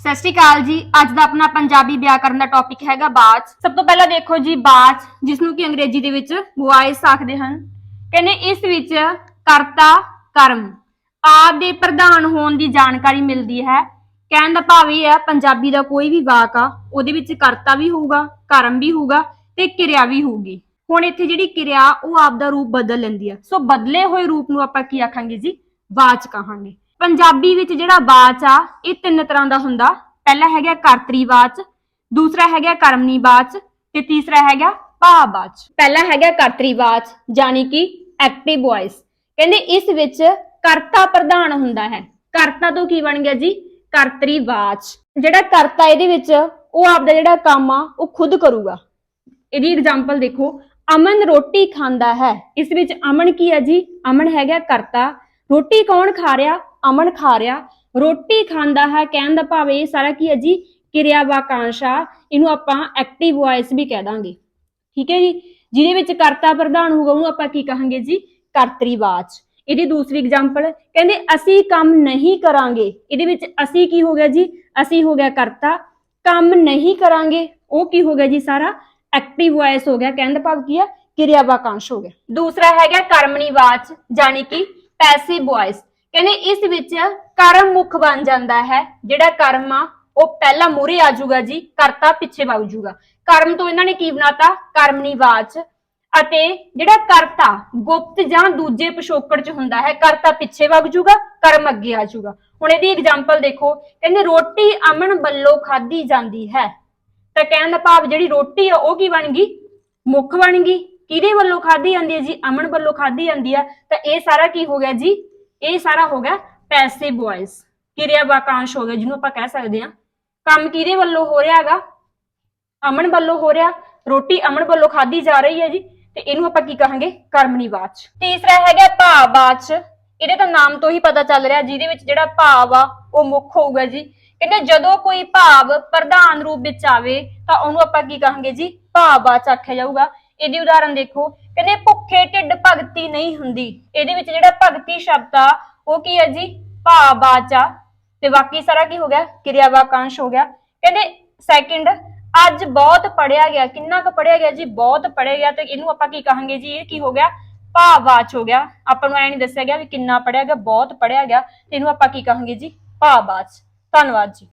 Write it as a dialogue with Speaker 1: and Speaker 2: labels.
Speaker 1: ਸਤਿ ਸ਼੍ਰੀ ਅਕਾਲ ਜੀ। ਅੱਜ ਦਾ ਆਪਣਾ ਪੰਜਾਬੀ ਵਿਆਕਰਨ ਦਾ ਟੌਪਿਕ ਹੈਗਾ ਬਾਚ ਸਭ ਤੋਂ ਪਹਿਲਾਂ ਦੇਖੋ ਜੀ ਬਾਚ ਜਿਸ ਨੂੰ ਕਿ ਅੰਗਰੇਜ਼ੀ ਦੇ ਵਿੱਚ ਵੌਇਸ ਆਖਦੇ ਹਨ। ਕਹਿੰਦੇ ਇਸ ਵਿੱਚ ਕਰਤਾ ਕਰਮ, ਆਪ ਦੇ ਪ੍ਰਧਾਨ ਹੋਣ ਦੀ ਜਾਣਕਾਰੀ ਮਿਲਦੀ ਹੈ। ਕਹਿਣ ਦਾ ਭਾਵ ਇਹ ਹੈ, ਪੰਜਾਬੀ ਦਾ ਕੋਈ ਵੀ ਵਾਕ ਆ, ਉਹਦੇ ਵਿੱਚ ਕਰਤਾ ਵੀ ਹੋਊਗਾ, ਕਰਮ ਵੀ ਹੋਊਗਾ ਤੇ ਕਿਰਿਆ ਵੀ ਹੋਊਗੀ। ਹੁਣ ਇੱਥੇ ਜਿਹੜੀ ਕਿਰਿਆ, ਉਹ ਆਪ ਦਾ ਰੂਪ ਬਦਲ ਲੈਂਦੀ ਹੈ। ਸੋ ਬਦਲੇ ਹੋਏ ਰੂਪ ਨੂੰ ਆਪਾਂ ਕੀ ਆਖਾਂਗੇ ਜੀ? ਵਾਚ ਕਹਾਂਗੇ। ਪੰਜਾਬੀ ਵਿੱਚ ਜਿਹੜਾ ਵਾਚ ਆ, ਇਹ ਤਿੰਨ ਤਰ੍ਹਾਂ ਦਾ ਹੁੰਦਾ। ਪਹਿਲਾ ਹੈਗਾ ਕਰਤਰੀ ਵਾਚ ਦੂਸਰਾ ਹੈਗਾ ਕਰਮਨੀ ਵਾਚ ਤੇ ਤੀਸਰਾ ਹੈਗਾ ਭਾਵ ਬਾਚ। ਪਹਿਲਾ ਹੈਗਾ ਕਰਤਰੀ ਵਾਚ ਯਾਨੀ ਕਿ ਐਕਟਿਵ ਵੌਇਸ ਕਹਿੰਦੇ ਇਸ ਵਿੱਚ ਕਰਤਾ ਪ੍ਰਧਾਨ ਹੁੰਦਾ ਹੈ। ਕਰਤਾ ਤੋਂ ਕੀ ਬਣ ਗਿਆ ਜੀ? ਕਰਤਰੀ ਵਾਚ ਜਿਹੜਾ ਕਰਤਾ ਇਹਦੇ ਵਿੱਚ, ਉਹ ਆਪਦਾ ਜਿਹੜਾ ਕੰਮ ਆ, ਉਹ ਖੁਦ ਕਰੂਗਾ। ਇਹਦੀ ਐਗਜ਼ਾਮਪਲ ਦੇਖੋ, ਅਮਨ ਰੋਟੀ ਖਾਂਦਾ ਹੈ। ਇਸ ਵਿੱਚ ਅਮਨ ਕੀ ਹੈ ਜੀ? ਅਮਨ ਹੈਗਾ ਕਰਤਾ। ਰੋਟੀ ਕੌਣ ਖਾ ਰਿਹਾ? ਅਮਨ ਖਾ ਰਿਹਾ। ਰੋਟੀ ਖਾਂਦਾ ਹੈ, ਕਹਿਣ ਦਾ ਭਾਵ ਇਹ ਸਾਰਾ ਕੀ ਹੈ ਜੀ ਕਿਰਿਆ ਵਾਕਾਂਸ਼ਾ ਇਹਨੂੰ ਆਪਾਂ ਐਕਟਿਵ ਵੌਇਸ ਵੀ ਕਹਿ ਦਾਂਗੇ। ਠੀਕ ਹੈ ਜੀ? ਜਿਹਦੇ ਵਿੱਚ ਕਰਤਾ ਪ੍ਰਧਾਨ ਹੋਊਗਾ, ਉਹਨੂੰ ਆਪਾਂ ਕੀ ਕਹਾਂਗੇ ਜੀ? ਕਰਤਰੀ ਵਾਚ ਇਹਦੀ ਦੂਸਰੀ ਐਗਜ਼ਾਮਪਲ ਕਹਿੰਦੇ ਅਸੀਂ ਕੰਮ ਨਹੀਂ ਕਰਾਂਗੇ। ਇਹਦੇ ਵਿੱਚ ਅਸੀਂ ਕੀ ਹੋ ਗਿਆ ਜੀ? ਅਸੀਂ ਹੋ ਗਿਆ ਕਰਤਾ। ਕੰਮ ਨਹੀਂ ਕਰਾਂਗੇ। ਉਹ ਕੀ ਹੋ ਗਿਆ ਜੀ ਸਾਰਾ? ਐਕਟਿਵ ਵੌਇਸ ਹੋ ਗਿਆ। ਕਹਿਣ ਦਾ ਭਾਵ ਕੀ ਆ ਕਿਰਿਆ ਵਾਕਾਂਸ਼ ਹੋ ਗਿਆ। ਦੂਸਰਾ ਹੈਗਾ ਕਰਮਣੀ ਵਾਚ ਜਾਨੀ ਕਿ ਪੈਸਿਵ ਵੌਇਸ ਕਹਿੰਦੇ ਇਸ ਵਿੱਚ ਕਰਮ ਮੁੱਖ ਬਣ ਜਾਂਦਾ ਹੈ, ਜਿਹੜਾ ਕਰਮ ਆ, ਉਹ ਪਹਿਲਾਂ ਮੂਰੇ ਆ ਜਾਊਗਾ ਜੀ, ਕਰਤਾ ਪਿੱਛੇ ਵਗ ਜਾਊਗਾ। ਕਰਮ ਤੋਂ ਇਹਨਾਂ ਨੇ ਕੀ ਬਣਾਤਾ? ਕਰਮਨੀ ਵਾਚ। ਅਤੇ ਜਿਹੜਾ ਕਰਤਾ, ਗੁਪਤ ਜਾਂ ਦੂਜੇ ਪਿਛੋਕੜ ਚ ਹੁੰਦਾ ਹੈ, ਕਰਤਾ ਪਿੱਛੇ ਵਗ ਜਾਊਗਾ, ਕਰਮ ਅੱਗੇ ਆ ਜਾਊਗਾ। ਹੁਣ ਇਹਦੀ ਐਗਜ਼ਾਮਪਲ ਦੇਖੋ, ਕਹਿੰਦੇ ਰੋਟੀ ਅਮਨ ਵੱਲੋਂ ਖਾਧੀ ਜਾਂਦੀ ਹੈ। ਤਾਂ ਕਹਿਣ ਦਾ ਭਾਵ ਜਿਹੜੀ ਰੋਟੀ ਆ, ਉਹ ਕੀ ਬਣ ਗਈ? ਮੁੱਖ ਬਣ ਗਈ। ਕਿਹਦੇ ਵੱਲੋਂ ਖਾਧੀ ਜਾਂਦੀ ਹੈ ਜੀ? ਅਮਨ ਵੱਲੋਂ ਖਾਧੀ ਜਾਂਦੀ ਆ। ਤਾਂ ਇਹ ਸਾਰਾ ਕੀ ਹੋ ਗਿਆ ਜੀ? ਇਹ ਸਾਰਾ ਹੋ ਗਿਆ ਪੈਸਿਵ ਵੌਇਸ ਕਿਰਿਆ ਵਾਕਾਂਸ਼ ਹੋ ਗਿਆ, ਜਿਹਨੂੰ ਆਪਾਂ ਕਹਿ ਸਕਦੇ ਹਾਂ। ਕੰਮ ਕਿਹਦੇ ਵੱਲੋਂ ਹੋ ਰਿਹਾ ਹੈਗਾ? ਅਮਨ ਵੱਲੋਂ ਹੋ ਰਿਹਾ। ਰੋਟੀ ਅਮਨ ਵੱਲੋਂ ਖਾਧੀ ਜਾ ਰਹੀ ਹੈ ਜੀ। ਤੇ ਇਹਨੂੰ ਆਪਾਂ ਕੀ ਕਹਾਂਗੇ? ਕਰਮਣੀ ਵਾਚ। ਤੀਸਰਾ ਹੈਗਾ ਭਾਵ ਵਾਚ। ਇਹਦੇ ਤਾਂ ਨਾਮ ਤੋਂ ਹੀ ਪਤਾ ਚੱਲ ਰਿਹਾ, ਜਿਹਦੇ ਵਿੱਚ ਜਿਹੜਾ ਭਾਵ ਆ, ਉਹ ਮੁੱਖ ਹੋਊਗਾ ਜੀ। ਕਹਿੰਦੇ ਜਦੋਂ ਕੋਈ ਭਾਵ ਪ੍ਰਧਾਨ ਰੂਪ ਵਿੱਚ ਆਵੇ, ਤਾਂ ਉਹਨੂੰ ਆਪਾਂ ਕੀ ਕਹਾਂਗੇ ਜੀ? ਭਾਵ ਵਾਚ ਆਖਿਆ ਜਾਊਗਾ। ਇਹਦੀ ਉਦਾਹਰਨ ਦੇਖੋ। ਕਹਿੰਦੇ ਭੁੱਖੇ ਢਿੱਡ ਭਗਤੀ ਨਹੀਂ ਹੁੰਦੀ। ਇਹਦੇ ਵਿੱਚ ਜਿਹੜਾ ਭਗਤੀ ਸ਼ਬਦ ਆ, ਉਹ ਕੀ ਹੈ ਜੀ? ਭਾਵ ਵਾਚ ਆ ਤੇ ਬਾਕੀ ਸਾਰਾ ਕੀ ਹੋ ਗਿਆ? ਕਿਰਿਆ ਵਾਕਾਂਸ਼ ਹੋ ਗਿਆ। ਕਹਿੰਦੇ ਸੈਕਿੰਡ ਅੱਜ ਬਹੁਤ ਪੜਿਆ ਗਿਆ। ਕਿੰਨਾ ਕੁ ਪੜਿਆ ਗਿਆ ਜੀ? ਬਹੁਤ ਪੜਿਆ ਗਿਆ। ਤੇ ਇਹਨੂੰ ਆਪਾਂ ਕੀ ਕਹਾਂਗੇ ਜੀ? ਇਹ ਕੀ ਹੋ ਗਿਆ? ਭਾਵਵਾਚ ਹੋ ਗਿਆ। ਆਪਾਂ ਨੂੰ ਐ ਨਹੀਂ ਦੱਸਿਆ ਗਿਆ ਵੀ ਕਿੰਨਾ ਪੜਿਆ ਗਿਆ, ਬਹੁਤ ਪੜਿਆ ਗਿਆ। ਤੇ ਇਹਨੂੰ ਆਪਾਂ ਕੀ ਕਹਾਂਗੇ ਜੀ? ਭਾਵਵਾਚ। ਧੰਨਵਾਦ ਜੀ।